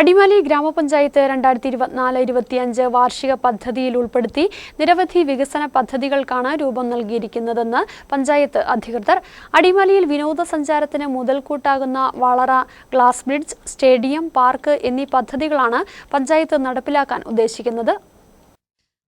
അടിമാലി ഗ്രാമപഞ്ചായത്ത് രണ്ടായിരത്തി ഇരുപത്തിനാല് ഇരുപത്തിയഞ്ച് വാർഷിക പദ്ധതിയിൽ ഉൾപ്പെടുത്തി നിരവധി വികസന പദ്ധതികൾക്കാണ് രൂപം നൽകിയിരിക്കുന്നതെന്ന് പഞ്ചായത്ത് അധികൃതർ. അടിമാലിയിൽ വിനോദസഞ്ചാരത്തിന് മുതൽക്കൂട്ടാകുന്ന Valara glass bridge stadium park എന്നീ പദ്ധതികളാണ് പഞ്ചായത്ത് നടപ്പിലാക്കാൻ ഉദ്ദേശിക്കുന്നത്.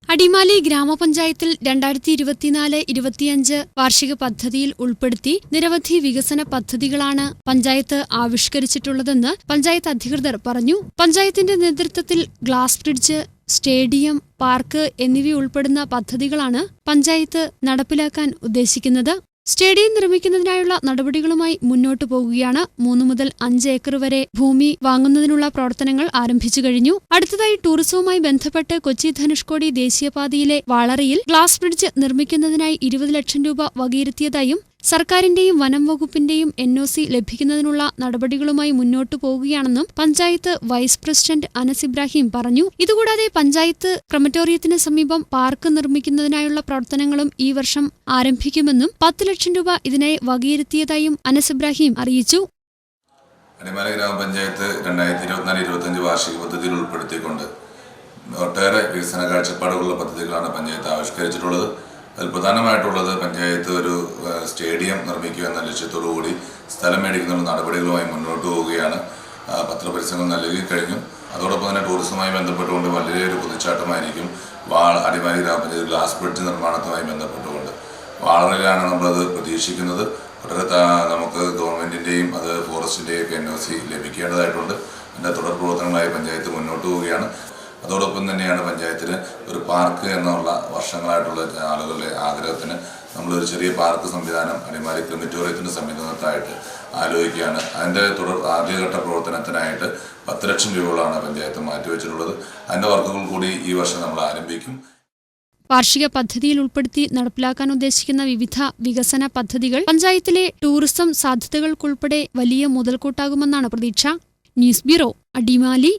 അടിമാലി ഗ്രാമപഞ്ചായത്തിൽ രണ്ടായിരത്തി ഇരുപത്തിനാല് ഇരുപത്തിയഞ്ച് വാർഷിക പദ്ധതിയിൽ ഉൾപ്പെടുത്തി നിരവധി വികസന പദ്ധതികളാണ് പഞ്ചായത്ത് ആവിഷ്കരിച്ചിട്ടുള്ളതെന്ന് പഞ്ചായത്ത് അധികൃതർ പറഞ്ഞു. പഞ്ചായത്തിന്റെ നേതൃത്വത്തിൽ ഗ്ലാസ് ബ്രിഡ്ജ് സ്റ്റേഡിയം പാർക്ക് എന്നിവയുൾപ്പെടുന്ന പദ്ധതികളാണ് പഞ്ചായത്ത് നടപ്പിലാക്കാൻ ഉദ്ദേശിക്കുന്നത്. സ്റ്റേഡിയം നിർമ്മിക്കുന്നതിനായുള്ള നടപടികളുമായി മുന്നോട്ടു പോകുകയാണ് മൂന്ന് മുതൽ അഞ്ച് ഏക്കർ വരെ ഭൂമി വാങ്ങുന്നതിനുള്ള പ്രവർത്തനങ്ങൾ ആരംഭിച്ചു കഴിഞ്ഞു. അടുത്തതായി ടൂറിസവുമായി ബന്ധപ്പെട്ട് കൊച്ചി ധനുഷ്കോടി ദേശീയപാതയിലെ വാളറിയിൽ ഗ്ലാസ് ബ്രിഡ്ജ് നിർമ്മിക്കുന്നതിനായി ഇരുപത് ലക്ഷം രൂപ വകയിരുത്തിയതായും സർക്കാരിന്റെയും വനം വകുപ്പിന്റെയും എൻ ഒ സി ലഭിക്കുന്നതിനുള്ള നടപടികളുമായി മുന്നോട്ടു പോകുകയാണെന്നും പഞ്ചായത്ത് വൈസ് പ്രസിഡന്റ് അനസ് ഇബ്രാഹിം പറഞ്ഞു. ഇതുകൂടാതെ പഞ്ചായത്ത് ക്രമറ്റോറിയത്തിന് സമീപം പാർക്ക് നിർമ്മിക്കുന്നതിനായുള്ള പ്രവർത്തനങ്ങളും ഈ വർഷം ആരംഭിക്കുമെന്നും പത്ത് ലക്ഷം രൂപ ഇതിനായി വകയിരുത്തിയതായും അനസ് ഇബ്രാഹിം അറിയിച്ചു. അടിമാലി ഗ്രാമപഞ്ചായത്ത് രണ്ടായിരത്തി ഇരുപത്തിനാല് ഇരുപത്തഞ്ച് വാർഷിക പദ്ധതിയിൽ ഉൾപ്പെടുത്തിക്കൊണ്ട് ഒട്ടേറെ വികസന കാഴ്ചപ്പാടുകളുള്ള പദ്ധതികളാണ് പഞ്ചായത്ത് ആവിഷ്കരിച്ചിട്ടുള്ളത്. അതിൽ പ്രധാനമായിട്ടുള്ളത് പഞ്ചായത്ത് ഒരു സ്റ്റേഡിയം നിർമ്മിക്കുക എന്ന ലക്ഷ്യത്തോടു കൂടി സ്ഥലം മേടിക്കുന്ന നടപടികളുമായി മുന്നോട്ട് പോവുകയാണ്. പത്രപരിസരങ്ങൾ നൽകി കഴിഞ്ഞു. അതോടൊപ്പം തന്നെ ടൂറിസവുമായി ബന്ധപ്പെട്ടുകൊണ്ട് വലിയൊരു കുതിച്ചാട്ടമായിരിക്കും വാൾ അടിമാലി ഗ്രാമപഞ്ചായത്ത് ഗ്ലാസ് ബ്രിഡ്ജ് നിർമ്മാണത്തുമായി ബന്ധപ്പെട്ടുകൊണ്ട്. വാളറിലാണ് നമ്മളത് പ്രതീക്ഷിക്കുന്നത്. വളരെ നമുക്ക് ഗവൺമെന്റിന്റെയും അത് ഫോറസ്റ്റിന്റെയും ഒക്കെ എൻ ഒ സി ലഭിക്കേണ്ടതായിട്ടുണ്ട്. അതിന്റെ തുടർ പ്രവർത്തനങ്ങളായി പഞ്ചായത്ത് മുന്നോട്ട് പോവുകയാണ്. അതോടൊപ്പം തന്നെയാണ് പഞ്ചായത്തിന് ഒരു പാർക്ക് എന്നുള്ള വർഷങ്ങളായിട്ടുള്ള ആളുകളുടെ ആഗ്രഹത്തിന് നമ്മളൊരു ചെറിയ പാർക്ക് സംവിധാനം അടിമാലി ക്രിമിറ്റോറിയത്തിന്റെ സംവിധാനത്തായിട്ട് ആലോചിക്കുകയാണ്. അതിന്റെ തുടർ ആദ്യഘട്ട പ്രവർത്തനത്തിനായിട്ട് പത്ത് ലക്ഷം രൂപകളാണ് പഞ്ചായത്ത് മാറ്റിവെച്ചിട്ടുള്ളത്. അതിന്റെ വർക്കുകൾ കൂടി ഈ വർഷം നമ്മൾ ആരംഭിക്കും. വാർഷിക പദ്ധതിയിൽ ഉൾപ്പെടുത്തി നടപ്പിലാക്കാൻ ഉദ്ദേശിക്കുന്ന വിവിധ വികസന പദ്ധതികൾ പഞ്ചായത്തിലെ ടൂറിസം സാധ്യതകൾക്കുൾപ്പെടെ വലിയ മുതൽക്കൂട്ടാകുമെന്നാണ് പ്രതീക്ഷ. News bureau Adimali.